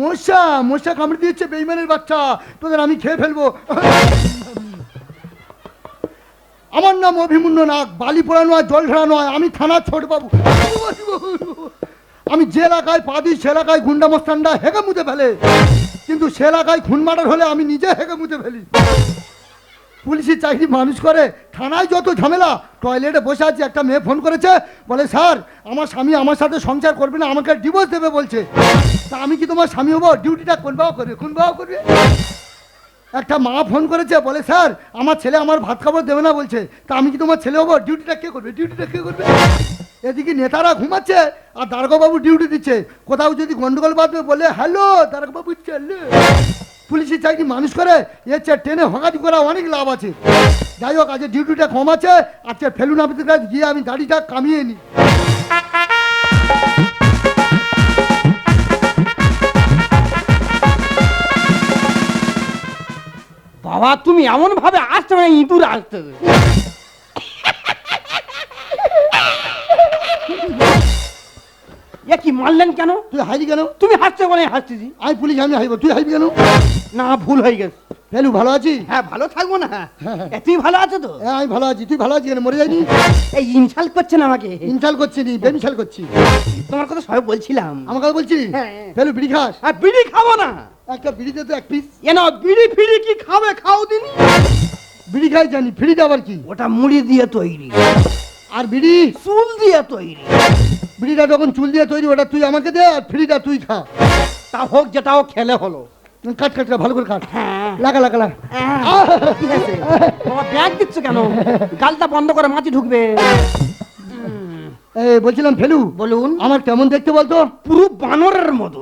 মশা মশা কামড়ে দিয়েছে বেইমানের বাচ্চা। তোদের আমি খেয়ে ফেলব। আমার নাম অভিমন্য নাগ, বালি পোড়া নয় জল ঢালানো নয় আমি থানা ছোট বাবু আমি যে এলাকায় পা দিই, সে এলাকায় গুন্ডা মস্তানরা হেগে মুতে ফেলে। কিন্তু সে এলাকায় খুন মার্ডার হলে আমি নিজে হেগে মুতে ফেলি। পুলিশের চাকরি মানুষ করে, থানায় যত ঝামেলা, টয়লেটে বসে আছে, একটা মেয়ে ফোন করেছে, বলে, স্যার, আমার স্বামী আমার সাথে সংসার করবে না, আমাকে ডিভোর্স দেবে বলছে। তা আমি কি তোমার স্বামী হব? ডিউটিটা কোন বাবা করবে? কোন বাবা করবে? একটা মা ফোন করেছে, বলে, স্যার, আমার ছেলে আমার ভাত খাবার দেবে না, বলছে। তা আমি কি তোমার ছেলে হব? ডিউটিটা কে করবে? ডিউটিটা কে করবে? এদিকে নেতারা ঘুমাচ্ছে, আর দারোগাবাবু ডিউটি দিচ্ছে। কোথাও যদি গন্ডগোল বাঁধবে, বলে, হ্যালো দারোগাবাবু চলে পুলিশের চাকরি মানুষ করে? এর চেয়ে ট্রেনে হকাতি করা অনেক লাভ আছে। যাই হোক, আজকে ডিউটিটা কম আছে। আজকে ফেলুন আপনাদের কাছে, গিয়ে আমি গাড়িটা কামিয়ে নিই। বাবা, তুমি এমন ভাবে আসতে মানে ইঁদুর আসতে এ কি মারলেন কেন? তুই হাইলি কেন? তুমি হাসতে মানে হাসতেছি। আমি পুলিশ আমি হাইব তুই হাইবি কেন? না ভুল হয়ে গেছে। ফেলু ভালো আছিস হ্যাঁ ভালো থাকব না। হ্যাঁ, হ্যাঁ। এ, তুই ভালো আছো তো? হ্যাঁ আমি ভালো আছি। তুই ভালো আছিস কেন? মরে যায়নি এই ইনসাল্ট করছেন আমাকে। ইনসাল করছি নি বেমিশাল করছি। তোমার কথা সবাই বলছিলাম। আমার কথা বলছি হ্যাঁ। ফেলু বিড়ি খাস? আর বিড়ি খাব না। একটা বিড়িতে তো এক পিস এ না বিড়ি ফিড়ি কি খাবে? খাও দিন বিড়ি খাই জানি ফিড়িটা আবার কি? ওটা মুড়ি দিয়ে তৈরি। আর বিড়ি? চুল দিয়ে তৈরি। বিড়িটা যখন চুল দিয়ে তৈরি ওটা তুই আমাকে দে আর ফিড়িটা তুই খা। তা হোক যেটা হোক খেলে হলো। কাট কাট ভালো করে কাট হ্যাঁ। লাগা লাগা লাগা। ঠিক আছে। বাবা ব্যাগ দিচ্ছ কেন? গালটা বন্ধ করে মাটি ঢুকবে। বলছিলাম ফেলু। বলুন। আমার কেমন দেখতে বলতো? পুরো বানরের মতো।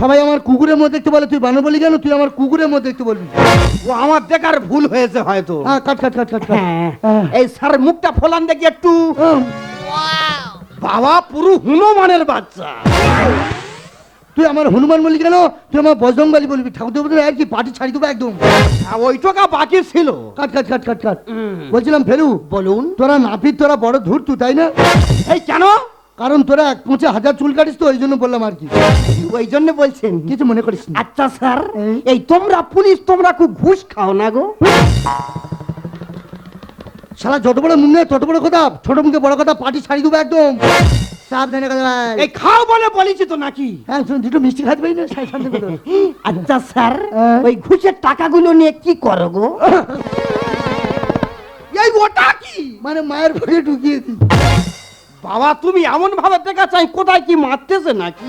সবাই আমার কুকুরের মধ্যে দেখতে বলে তুই বানর বলি কেন? তুই আমার কুকুরের মধ্যে দেখতে বলবি। ও আমার দেখার ভুল হয়েছে হয়তো। হ্যাঁ কাট কাট কাট কাট কাট। হ্যাঁ। এই স্যার মুখটা ফোলান দেখি একটু। বাবা পুরো হনুমানের বাচ্চা। তুই আমার হনুমান বলি কেন? তুই আমার বজরংবালি বলবি। ঠাকুর দেবতা আর কি পার্টি ছাড়ি দেবো একদম। ওই টাকা বাকি ছিল। কাট কাট কাট কাট কাট। বলছিলাম ফেলু বলুন। তোরা নাপিত তোরা বড় ধূর তুই তাই না? এই কেন? কারণ তোরা এক পৌঁছে হাজার চুল কাটিস তো ওই জন্য বললাম আর কি। ওই জন্য বলছেন? কিছু মনে করিস না। আচ্ছা স্যার এই? তোমরা পুলিশ তোমরা খুব ঘুষ খাও না গো। শালা যত বড় মুখ নেই তত বড় কথা। ছোট মুখে বড় কথা পার্টি ছাড়ি দেবো একদম। সাবধানে কথা ভাই। এই খাও বলে বলেছি তো নাকি? হ্যাঁ শুন দুটো মিষ্টি খাতে পারি না? সাই সামনে কথা আচ্ছা স্যার হ্যাঁ। ওই ঘুষের টাকাগুলো নিয়ে কি করো গো? এই ওটা কি? মানে মায়ের পরে ঢুকিয়েছি। বাবা তুমি এমন ভাবে দেখা চাই কোথায় কি মারতেছে নাকি?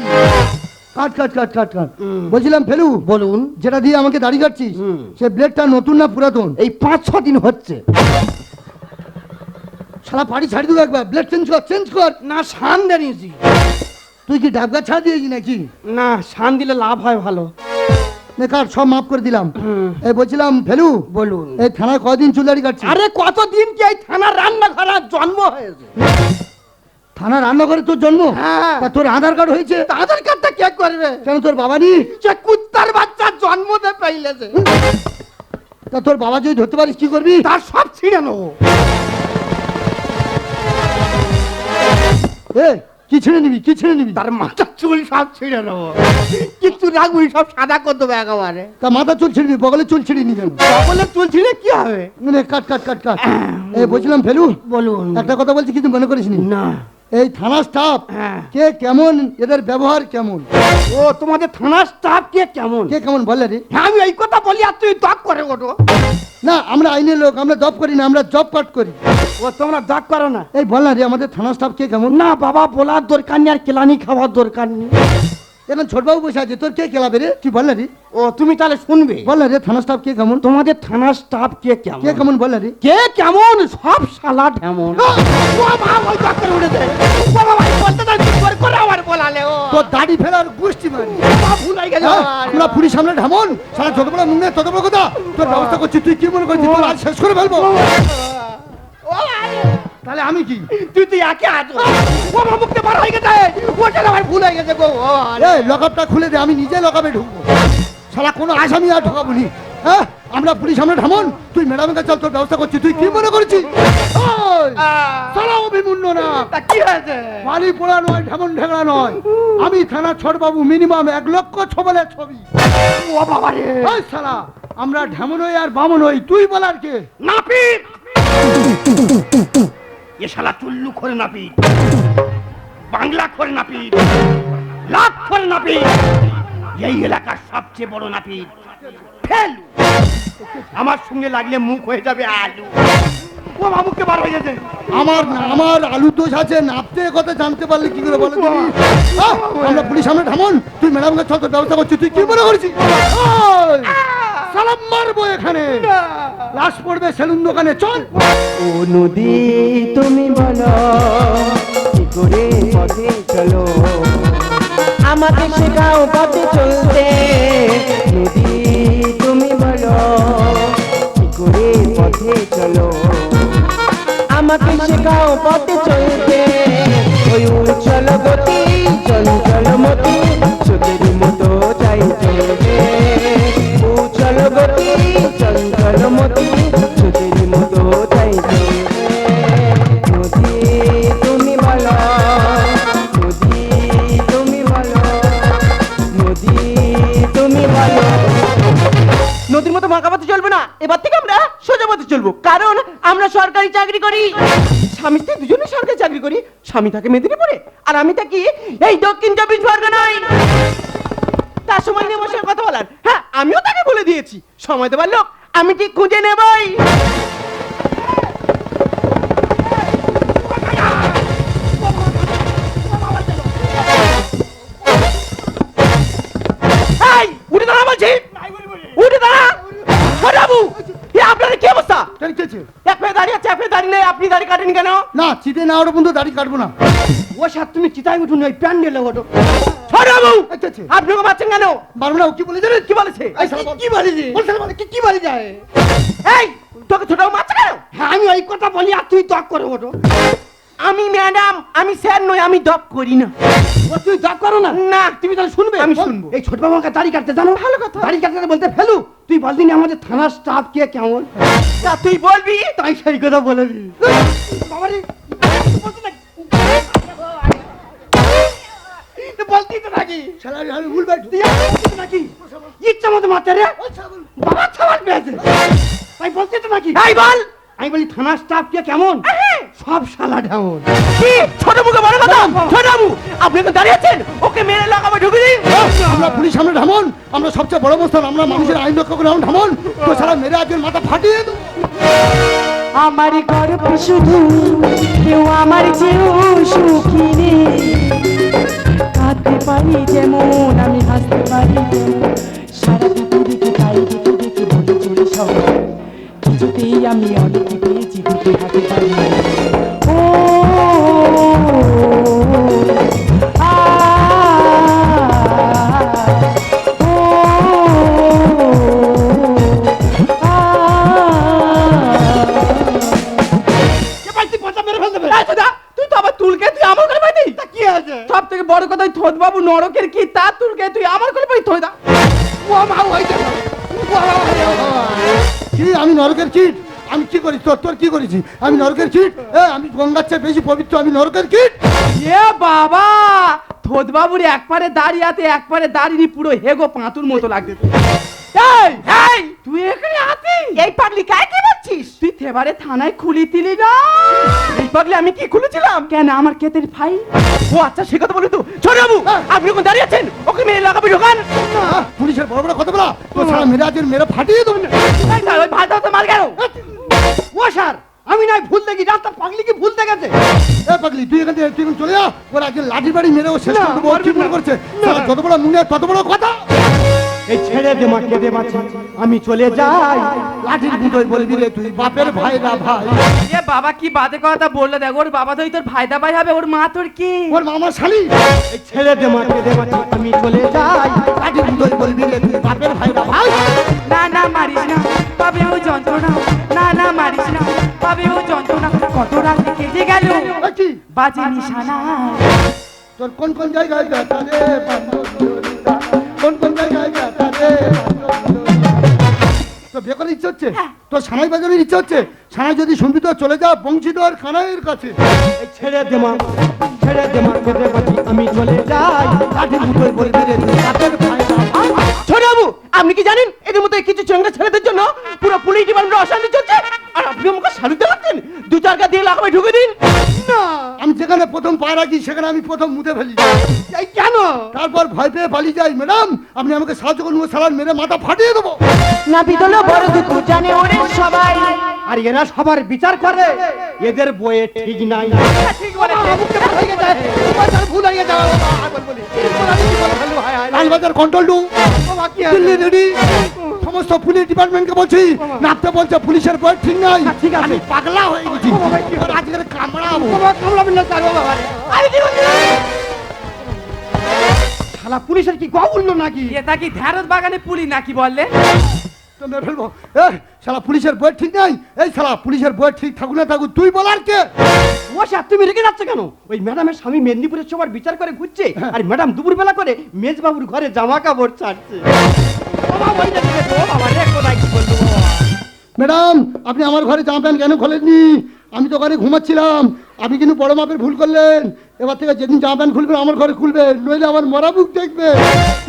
কাট কাট কাট কাট কাট। বলছিলাম ফেলু বলুন। যেটা দিয়ে আমাকে দাড়ি কাটছিস। সে ব্লেডটা নতুন না পুরাতন? এই পাঁচ ছ দিন হচ্ছে। শালা পাড়ি ছাড়ি দেবো একবার ব্লেড চেঞ্জ কর চেঞ্জ কর। না শান জানিয়েছি তুই কি ডাবগা ছাড় দিয়েছি নাকি? না শান দিলে লাভ হয় ভালো। কাট সব মাফ করে দিলাম। এই বলছিলাম ফেলু বলুন। এই থানায় কদিন চুল দাড়ি কাটছিস? আরে কতদিন কি এই থানার রান্নাঘরে জন্ম হয়েছে? থানা রান্নাঘরে তোর জন্ম? হ্যাঁ। তোর আধার কার্ড হয়েছে? আধার কার্ডটা কে করবে? কেন তোর বাবা নি সে কুত্তার বাচ্চা জন্ম দে পাইলেছে। তা তোর বাবা যদি ধরতে পারিস কি করবি? তার সব ছিঁড়ে নেব। এ কি ছেড়ে নিবি? কি ছেড়ে নিবি? তার মাথা চুল সব ছিঁড়ে নেব। কিন্তু রাখবি সব সাদা করে দেবো একেবারে। তা মাথা চুল ছিঁড়বি? বগলে চুল ছিঁড়ে নি কেন? সকলে চুল ছিঁড়ে কি হবে? কাট কাট কাট কাট। এই বলছিলাম ফেলু? বলুন একটা কথা বলছি কিন্তু মনে করিস নি না। এই থানা স্টাফ হ্যাঁ। কে কেমন এদের ব্যবহার কেমন? ও তোমাদের থানা স্টাফ কে কেমন? কে কেমন বলে রে? হ্যাঁ আমি এই কথা বলি আর তুই দপ করে ওঠো। না আমরা আইনের লোক আমরা জব করি না আমরা জব কাট করি। ও তোমরা জব করো না। এই বল না রে আমাদের থানা স্টাফ কে কেমন? না বাবা বলার দরকার নেই আর কেলানি খাওয়ার দরকার নেই। এখন ছোটবাবু বসে আছে তোর কে খেলাবে রে? তুই বল না রে? ও তুমি তাহলে শুনবে। বল না রে থানা স্টাফ কে কেমন? তোমাদের থানার স্টাফ কে কেমন? কে কেমন বল না রে? কে কেমন? সব শালা ঢেমন। ও মা ওই দক করে উঠে দে। ও বাবা ভাই বলতে দাও চুপ করে করে আবার বলালে ও। তোর দাড়ি ফেলার মারি ভুল হয়ে হ্যাঁ, আমার। পুরী সামনে ঢামন। সারা ছোট বড় মুখ নেই তত বড় কথা তোর ব্যবস্থা করছি তুই কি মনে করছিস? তোর শেষ করে ফেলব। ও তাহলে আমি কি? তুই তুই একে আছো ও মুখতে বার হয়ে গেছে। ও চলে আমার ভুল হয়ে গেছে গো। এই লকআপটা খুলে দে আমি নিজে লকআপে ঢুকবো। সারা কোনো আসামি আর ঢোকাবো নি হ্যাঁ? আমরা পুলিশ সামনে ঢামন। তুই ম্যাডামের কাছে চল তোর ব্যবস্থা করছি। তুই কি মনে করছিস? সালা অভিমূল্য না। তা কি হয়েছে? বালি পোড়া নয় ঢেমন ঢেগড়া নয়। আমি থানা ছোট বাবু মিনিমাম এক লক্ষ ছবলের ছবি। ও বাবা রে। সালা আমরা ঢেমন হই আর বামন হই। তুই বলার কে? নাপিত! এ শালা চুল্লু করে নাপিত। বাংলা করে নাপিত। লাখ করে নাপিত। এই এলাকার সবচেয়ে বড় নাপিত ফেল। আমার সঙ্গে লাগলে মুখ হয়ে যাবে আলু। ও মামুকে বার হয়ে গেছে। আমার আমার আলু দোষ আছে নাপতে কথা জানতে পারলে কি করে বলো আমরা পুলিশ সামনে ঢামন তুই ম্যাডামকে ছোট ব্যবস্থা করছিস তুই কি মনে করছিস? সালাম মারবো এখানে। লাশ পড়বে সেলুন দোকানে চল। ও নদী তুমি বলো কি করে পথে চলো? আমাকে শেখাও পথে চলতে। নদী তুমি বলো কি করে পথে চলো? আমাকে শেখাও পথে সরকারি চাকরি করি। স্বামী স্ত্রী দুজনে সরকারি চাকরি করি, স্বামী থাকে মেদিনীপুরে, আর আমি থাকি এই দক্ষিণ চব্বিশ পরগনায়। তার সময় নিয়ে বসে কথা বলার। হ্যাঁ আমিও তাকে বলে দিয়েছি, সময় দেবার লোক, আমি ঠিক খুঁজে নেবই। আপনি দাড়ি কাটেন কেন? না চিতে না ওটা বন্ধু দাড়ি কাটবো না। ও সাত তুমি চিতায় উঠুন ওই প্যান্ডেলে ওকে মারছেন কেন? না ও কি বলে কি বলেছে। কি বলেছে? বলছে কি কি বলে যায়? এই তোকে ছোট মাছ কেন? হ্যাঁ আমি ওই কথা বলি আর তুই তক করে ওঠো। আমি ম্যাডাম আমি স্যার নই আমি দপ করি না। ও তুই দক করো না? না। তুমি তাহলে শুনবে? আমি শুনব। এই ছোট বাবাকে দাড়ি কাটতে জানো? ভালো কথা। দাড়ি কাটতে বলতে ফেলু তুই বলদিন আমাদের থানার স্টাফ কে কেমন? তা তুই বলবি? তাই সেই কথা বলে দি বাবারে। বলতে তো নাকি? শালা আমি- ভুল বাইট তুই নাকি? ইচ্ছা মতো মারতে রে। বাবা পেয়েছে। তাই বলতি তো নাকি? এই বল। আমি বলি থানার স্টাফ কে কেমন? সব শালা ঢেমন কি? ছোট মুখে বড় কথা? ছোট বাবু আপনি এখন দাঁড়িয়ে আছেন? ওকে মেরে লাগাবো ঢুকে দিন আমরা পুলিশ সামনে ঢামন আমরা সবচেয়ে বড় অবস্থান আমরা মানুষের আইন রক্ষা করে আমরা ঢামন তো সারা মেরে আজকের মাথা ফাটিয়ে দেবো আমার গর্ব শুধু কেউ আমার চেয়েও সুখী রে কাঁদতে পারি যেমন আমি হাসতে পারি। সারা পৃথিবীকে তাই দেখে দেখে বলে চলে সব কিছুতেই আমি অনেকে পেয়েছি নরকের কীট আমি কি করি? তোর তোর কি করেছি? আমি নরকের কীট এ আমি গঙ্গার চেয়ে বেশি পবিত্র আমি নরকের কীট এ বাবা! থোদ বাবুর এক পারে দাঁড়িয়ে আছে এক পারে দাঁড়িয়ে পুরো হেগো পাঁতুর মতো লাগতে এই এই তুই এখানে আছিস? এই পাগলি কাই কি বলছিস তুই থেবারে থানায় খুলি দিলি না? এই পাগলি আমি কি খুলেছিলাম? কেন আমার কেতের ফাইল? ও আচ্ছা সে কথা বলি তো। ছোট বাবু আপনি ওখানে দাঁড়িয়ে আছেন? ওকে মেরে লাগাবে আহ, পুলিশের বড় বড় কথা বলা তো সারা মেরে আজকের মেরে ফাটিয়ে দেবো। এই না, ওই ভাত তো মার গেল। ও স্যার আমি নাই ভুল দেখি। রাস্তা পাগলি কি ভুল দেখেছে? এ পাগলি তুই এখান থেকে তুই চলে যা। ওর আজকে লাঠি বাড়ি মেরে ও শেষ করে দেবো। করছে? যত বড় মুনে তত বড় কথা। এই ছেড়ে দে মা কেঁদে মাছি আমি চলে যাই। লাঠির বুঝোই বলে দিলে তুই বাপের ভাই না ভাই। এ বাবা কি বাজে কথা বললে দেখ ওর বাবা তো তোর ভাইদা ভাই হবে ওর মা তোর কি? ওর মামা শালি। এই ছেড়ে দে মা কেঁদে মাছি আমি চলে যাই। লাঠির বুঝোই বলে দিলে তুই বাপের ভাই না ভাই। না না মারিস না পাবে ও যন্ত্রণা। না না মারিস না পাবে ও যন্ত্রণা। কত রাতে কেটে গেল? বাজে নিশানা। তোর কোন কোন জায়গায় কোন কোন জায়গায় তো বিয়ে করার ইচ্ছে হচ্ছে? তো সানাই বাজারের ইচ্ছে হচ্ছে? সানাই যদি শুনবি তো চলে যা বংশীধর খানাইয়ের কাছে। ছেড়ে দে মা ছেড়ে দে মা কেঁদে বাঁচি আমি চলে যাই। মুঠোয় বলে ছোট বাবু আপনি কি জানেন? এদের মধ্যে কিছু চেঙ্গা ছেলেদের জন্য পুরো পুলিশ ডিপার্টমেন্ট অশান্তি যেখানে প্রথম পা রাখি সেখানে আমি প্রথম মুতে ফেলি। এই কেন? তারপর ভয় পেয়ে পালিয়ে যাই ম্যাডাম আপনি আমাকে সাহায্য করুন সালান মেরে মাথা ফাটিয়ে দেবো। না বিদল বড় দুঃখ জানে ওরে সবাই। আর এরা সবার বিচার করে এদের বইয়ে ঠিক নাই। ঠিক ভুল হয়ে যাও Lalbazar control room Delhi ready সমস্ত পুলিশ ডিপার্টমেন্টকে বলছি নাপতে বলছে পুলিশের বই ঠিক নাই। ঠিক আছে। আমি পাগলা হয়ে গেছি। আজকের কামড়াবো শালা পুলিশের কি গা উঠল নাকি এটা কি ধ্যারত বাগানে পুলি নাকি বললে? তো ফেলব। এ শালা পুলিশের বই ঠিক নাই। এই শালা পুলিশের বই ঠিক থাকুক না থাকুক তুই বলার কে? ও স্যার তুমি রেখে যাচ্ছে কেন? ওই ম্যাডামের স্বামী মেদিনীপুরের সবার বিচার করে ঘুরছে আর ম্যাডাম দুপুর বেলা করে মেজবাবুর ঘরে জামা কাপড় ছাড়ছে। ম্যাডাম আপনি আমার ঘরে জামা প্যান্ট কেন খোলেননি? আমি তো ঘরে ঘুমাচ্ছিলাম। আপনি কিন্তু বড় মাপের ভুল করলেন। এবার থেকে যেদিন জামা প্যান্ট খুলবেন আমার ঘরে খুলবেন। নইলে আমার মরা বুক দেখবে।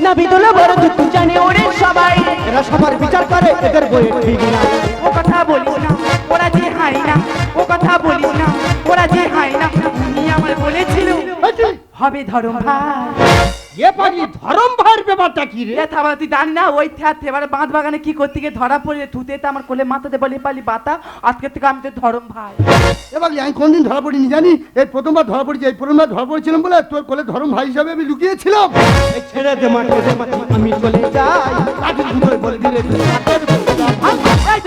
না বিদলে বড় দুঃখ জানে ওরে সবাই। এরা সবার বিচার করে এদের বইয়ে ঠিক নাই ও কথা বলিস না ওরা যে হাই না ও কথা বলিস না ওরা যে হাই না উনি আমার বলেছিল? হবে ধরম ভাই এ পাগলি ধরম ভাইয়ের ব্যাপারটা কি রে? থাবা তুই জানি না ওই থ্যাত এবারে বাঁধ বাগানে কি করতে গিয়ে ধরা পড়ে থুতে তো আমার কোলে মাথাতে বলে পালি বাতা। আজকে থেকে আমি তো ধরম ভাই এবার আমি কোনদিন ধরা পড়িনি জানি? এই প্রথমবার ধরা পড়েছি এই প্রথমবার ধরা পড়েছিলাম বলে তোর কোলে ধরম ভাই হিসাবে আমি লুকিয়েছিলাম। এই ছেড়ে দে মা আমি চলে যাই। বলবি রে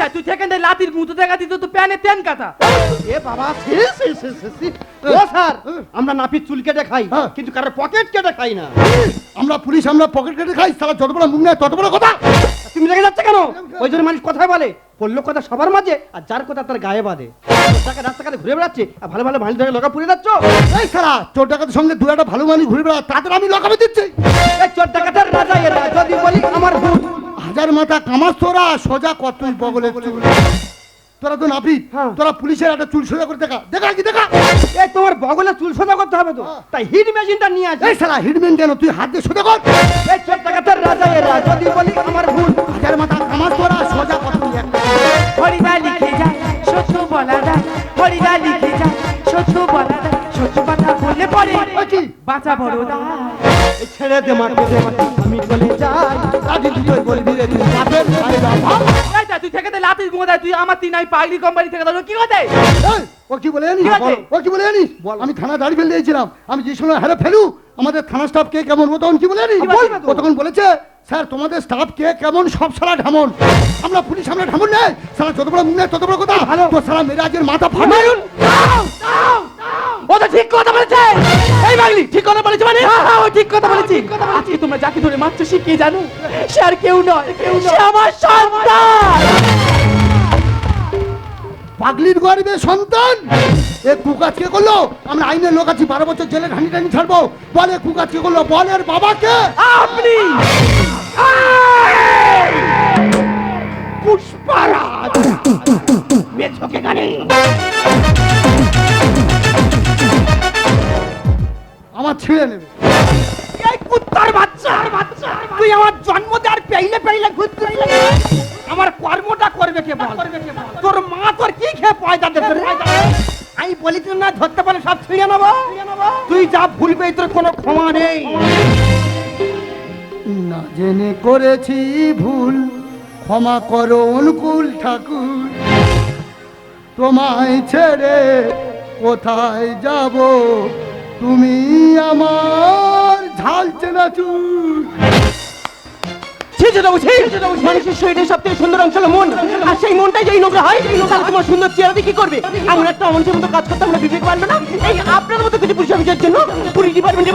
যা তুই লাতির মুতো দেখা দিত তো প্যানে তেন কাটা এ বাবা সি সি সি সি সে। ও স্যার আমরা নাপিত চুল কেটে খাই হ্যাঁ। কিন্তু কারোর পকেট কেটে খাই না। আমরা পুলিশ আমরা পকেট কেটে খাই তারা যত বড় মুখ নেয় তত বড় কথা। তুমি রেখে যাচ্ছে কেন? ওই জন্য মানুষ কথাই বলে পড়ল কথা সবার মাঝে আর যার কথা তার গায়ে বাঁধে। টাকা রাস্তাঘাটে ঘুরে বেড়াচ্ছে আর ভালো ভালো ভালো ধরে লোকা পুড়ে যাচ্ছ? এই সারা চোর ডাকাতের সঙ্গে দু একটা ভালো মানুষ ঘুরে বেড়া তাদের আমি লকাবে দিচ্ছি। এই চোর ডাকাতের রাজা এরা যদি বলি আমার ভূত। হাজার মাথা কামাস তোরা সোজা কতই বগলে চুল। তোরা তো নাপি হ্যাঁ। তোরা পুলিশের একটা চুল সোজা করে দেখা। দেখা কি দেখা? এই তোমার বগলে চুল সোজা করতে হবে তো? তাই হিট মেশিনটা নিয়ে আসে এই সালা হিটম্যান কেন? তুই হাত দিয়ে সোজা কর। এই চোর ডাকাতের রাজা এরা যদি বলি আমার ভূত। হাজার মাথা কামাস তোরা সোজা হরিদা লিখে যায় সত্য বলা যায় হরিদা লিখে যায় সত্য বলা যায় সত্য কথা পরে কি? বাঁচা বড় ছেড়ে দে মা কেঁদে আমি চলে যাই। লাঠি দুটোই বলবি রে তুই হাতের ফায়দা ভাগ। এই তুই থেকে দে লাতির গুঁড়ো তুই আমার তিন আমি পাগলি কোম্পানি থেকে দাও কি কথা ও কি বলে জানিস? ও কি বলে জানিস? আমি থানা দাঁড়িয়ে ফেলে দিয়েছিলাম। আমি যে সময় হারে ফেলু আমাদের থানা স্টাফ কে কেমন ও তখন কি বলে জানিস? ও তখন বলেছে স্যার তোমাদের স্টাফ কে কেমন সব সালা ঢামন। আমরা পুলিশ আমরা ঢামন নেই। সালা যত বড় মুখ নেই তত বড় কথা। তো সালা মেরে মাথা ফাটায়ুন ও তো ঠিক কথা বলেছে? এই পাগলি ঠিক কথা বলেছে মানে? হ্যাঁ হ্যাঁ ও ঠিক কথা বলেছি। আজকে তোমরা যাকে ধরে মারছো সে কে জানো? সে আর কেউ নয় সে আমার সন্তান। পাগলির গরিবে সন্তান এ কুকাজ কে করল আমরা আইনের লোক আছি বারো বছর জেলে ঘানি টানি ছাড়বো। বলে কুকাজ কে করল বলের বাবাকে আপনি! ছিঁড়ে নেবে। এই কুত্তার বাচ্চা বাচ্চা তুই আমার জন্ম দেওয়ার পেইলে পেইলে ঘুরতে আমার কর্মটা করবে কে বল? তোর মা তোর কি খেয়ে পয়দা দেবে আমি বলি তুই না ধরতে পারে সব ছিঁড়ে নেব। তুই যা ভুলবে তোর কোনো ক্ষমা নেই। না জেনে করেছি ভুল ক্ষমা করো অনুকূল ঠাকুর। তোমায় ছেড়ে কোথায় যাব? তুমি আমার ঝাল চেনা চুল ছি ছি বাবু, ছি। মানুষের শরীরের সব থেকে সুন্দর অংশ হলো মন। আর সেই মনটাই যদি নোংরা হয় তাহলে তোমার সুন্দর চেহারা কি করবে? এমন একটা অমানুষের মতো কাজ করতে আমরা বিবেক পারবে না? এই আপনার মতো কিছু পুলিশ অফিসার জন্য পুলিশ ডিপার্টমেন্টে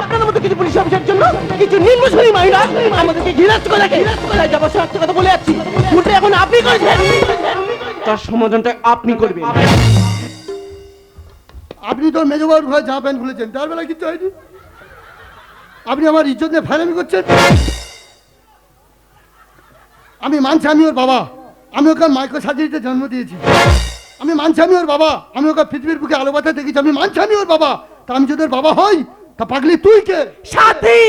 আপনার মতো কিছু পুলিশ অফিসার জন্য কিছু নিম্নশ্রেণী মহিলা আমাদেরকে ঘৃণাস্ত করে রাখে। তাই যাবার সত্য কথা বলে যাচ্ছি। ভুলটা এখন আপনি করেছেন। তার সমাধানটা আপনি করবেন। আপনি তো মেজবাবুর ঘরে জামা প্যান্ট খুলেছেন তার বেলা কিছু হয়নি। আপনি আমার ইজ্জত নিয়ে ফাইনামি করছেন। আমি মানছি আমি ওর বাবা। আমি ওকে মাইক্রো সার্জারিতে জন্ম দিয়েছি। আমি মানছি আমি ওর বাবা। আমি ওকে পৃথিবীর বুকে আলো বাতা দেখেছি। আমি মানছি আমি ওর বাবা। তা আমি যদি ওর বাবা হই, তা পাগলি তুই কে? সাথী!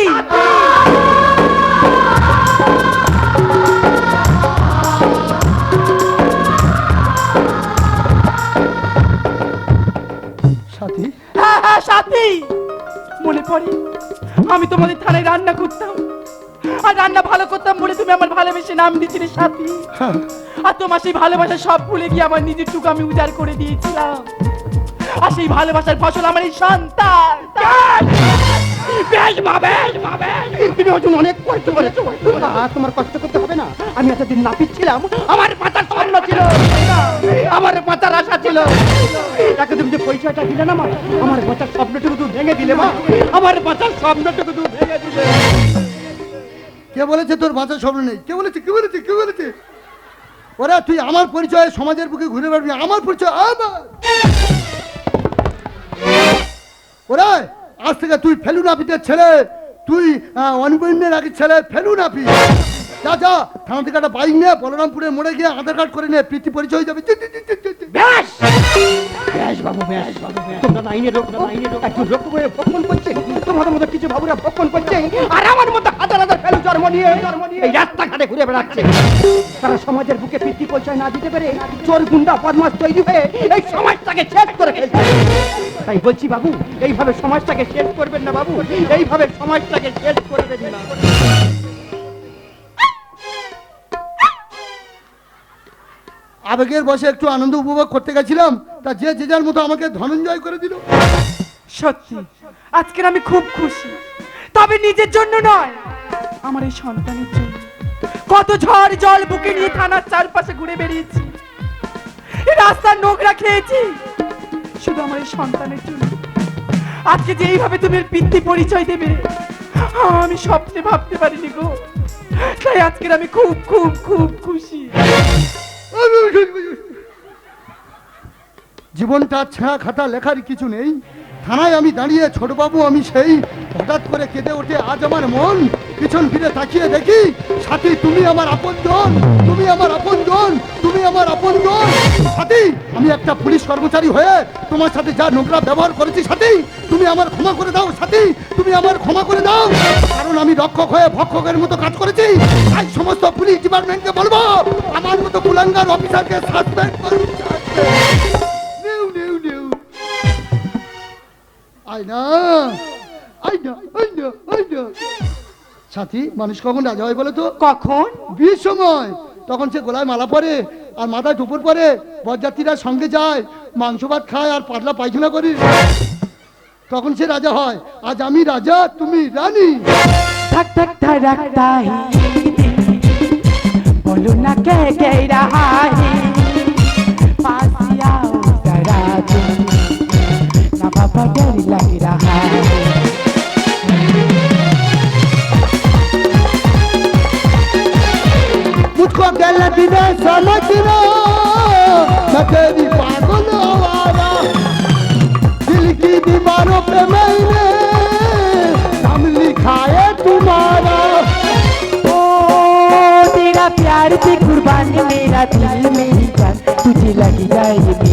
পড়ে আমি তোমাদের থানায় রান্না করতাম। আর রান্না ভালো করতাম বলে তুমি আমার ভালোবেসে নাম দিয়েছিলে সাথী। আর তোমার সেই ভালোবাসা সব ভুলে গিয়ে আমার নিজের টুকু আমি উজাড় করে দিয়েছিলাম। আর সেই ভালোবাসার ফসল আমার এই সন্তান। বেশ মা বেশ মা বেশ। তুমি অর্জুন অনেক কষ্ট করেছ। তোমার কষ্ট করতে হবে না। আমি এতদিন নাপিত ছিলাম আমার পাতার স্বপ্ন ছিল। আমার পাতার আশা ছিল। তাকে তুমি যে পরিচয়টা দিলে না মা আমার পাতার স্বপ্নটুকু তুমি ভেঙে দিলে মা। আমার পাতার স্বপ্নটুকু তুমি ভেঙে দিলে। কে বলেছে তোর বাঁচার স্বপ্ন নেই? কে বলেছে? কে বলেছে? কে বলেছে? ওরা তুই আমার পরিচয় সমাজের বুকে ঘুরে বেড়াবি। আমার পরিচয় আমার। ওরা আজ থেকে তুই ফেলু নাপিতের ছেলে। তুই আগে ছেলে ফেলু নাপি যা যা থানা থেকে একটা বাইক নিয়ে বলরামপুরে মরে গিয়ে আধার কার্ড করে নিয়ে প্রীতি পরিচয় যাবে। ব্যাস! ব্যাস বাবু ব্যাস বাবু ব্যাস। তোমরা তো লোক আইনের লোক। একটু লক্ষ্য করে ভক্ষণ করছে। তোমাদের মতো কিছু বাবুরা ভক্ষণ করছে। আর আমার মতো হাজার হাজার নিয়ে নিয়ে এই রাস্তাঘাটে ঘুরে বেড়াচ্ছে। তারা সমাজের বুকে পিতৃ পরিচয় না দিতে পেরে চোর গুন্ডা বদমাস তৈরি হয়ে এই সমাজটাকে শেষ করে ফেলছে। তাই বলছি বাবু এইভাবে সমাজটাকে শেষ করবেন না বাবু এইভাবে সমাজটাকে শেষ করবেন না। আবেগের বসে একটু আনন্দ উপভোগ করতে গেছিলাম তা যে যে যার মতো আমাকে ধনঞ্জয় করে দিল। সত্যি আজকের আমি খুব খুশি। তবে নিজের জন্য নয়। আমার এই সন্তানের জন্য। কত ঝড় জল বুকে নিয়ে থানার চারপাশে ঘুরে বেরিয়েছি রাস্তার নোংরা খেয়েছি। শুধু আমার এই সন্তানের জন্য। আজকে যে এইভাবে তুমি পিতৃ পরিচয় দেবে, আমি স্বপ্নে ভাবতে পারিনি গো। তাই আজকের আমি খুব খুব খুব খুশি। জীবনটা ছেঁড়া খাতা লেখার কিছু নেই। থানায় আমি দাঁড়িয়ে, ছোটবাবু আমি সেই হঠাৎ করে কেঁদে ওঠে আজ আমার মন। পিছন ফিরে তাকিয়ে দেখি, সাথী, তুমি আমার আপনজন, তুমি আমার আপনজন, তুমি আমার আপনজন। সাথী, আমি একটা পুলিশ কর্মচারী হয়ে তোমার সাথে যা নোংরা ব্যবহার করেছি, সাথী, তুমি আমার ক্ষমা করে দাও, সাথী, তুমি আমার ক্ষমা করে দাও। কারণ আমি রক্ষক হয়ে ভক্ষকের মতো কাজ করেছি, তাই সমস্ত পুলিশ ডিপার্টমেন্টকে বলব, আমার মতো কুলাঙ্গার অফিসারকে সাসপেন্ড করুন নেউ নেউ নেউ। আয়না আয়না আয়না আয়না। সাথী মানুষ কখন রাজা হয় বলে তো? কখন? বিয়ের সময়। তখন সে গোলায় মালা পরে আর মাথায় দুপুর পরে বরযাত্রীরা সঙ্গে যায় মাংস ভাত খায় আর পাতলা পায়খানা করি। তখন সে রাজা হয়। আজ আমি রাজা তুমি রানী। ধাক ধাক ধারাক তাহি বলো না কে কে রাহাই পাসিয়া উতরা না বাবা ডর লাগি রাহাই। डर लग रहा है मुझको गलत न समझना मैं तेरी पागल आवारा दिल की दीवारों पे मैंने नाम लिखा है तुम्हारा ओ तेरा प्यार से कुर्बान मेरा दिल मेरी जान तुझे लग जाए